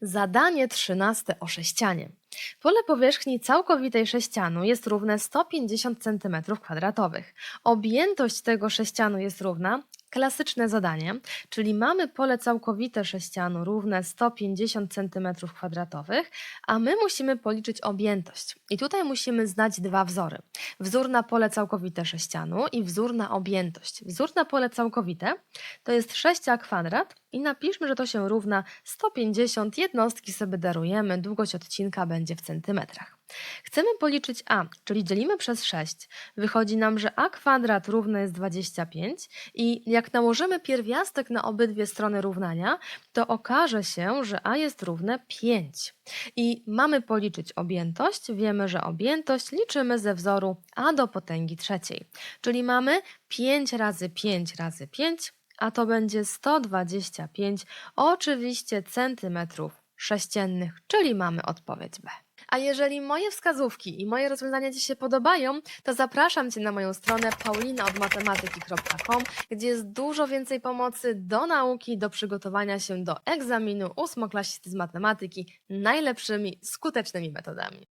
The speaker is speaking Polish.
Zadanie 13 o sześcianie. Pole powierzchni całkowitej sześcianu jest równe 150 cm2. Objętość tego sześcianu jest równa klasyczne zadanie, czyli mamy pole całkowite sześcianu równe 150 cm2, a my musimy policzyć objętość. I tutaj musimy znać dwa wzory. Wzór na pole całkowite sześcianu i wzór na objętość. Wzór na pole całkowite to jest 6a kwadrat i napiszmy, że to się równa 150 jednostki sobie darujemy, długość odcinka będzie w centymetrach. Chcemy policzyć a, czyli dzielimy przez 6. Wychodzi nam, że a kwadrat równe jest 25 i jak nałożymy pierwiastek na obydwie strony równania, to okaże się, że a jest równe 5. I mamy policzyć objętość. Wiemy, że objętość liczymy ze wzoru a do potęgi trzeciej. Czyli mamy 5 razy 5 razy 5, a to będzie 125 oczywiście centymetrów sześciennych, czyli mamy odpowiedź B. A jeżeli moje wskazówki i moje rozwiązania Ci się podobają, to zapraszam Cię na moją stronę paulinaodmatematyki.com, gdzie jest dużo więcej pomocy do nauki, do przygotowania się do egzaminu ósmoklasisty z matematyki najlepszymi, skutecznymi metodami.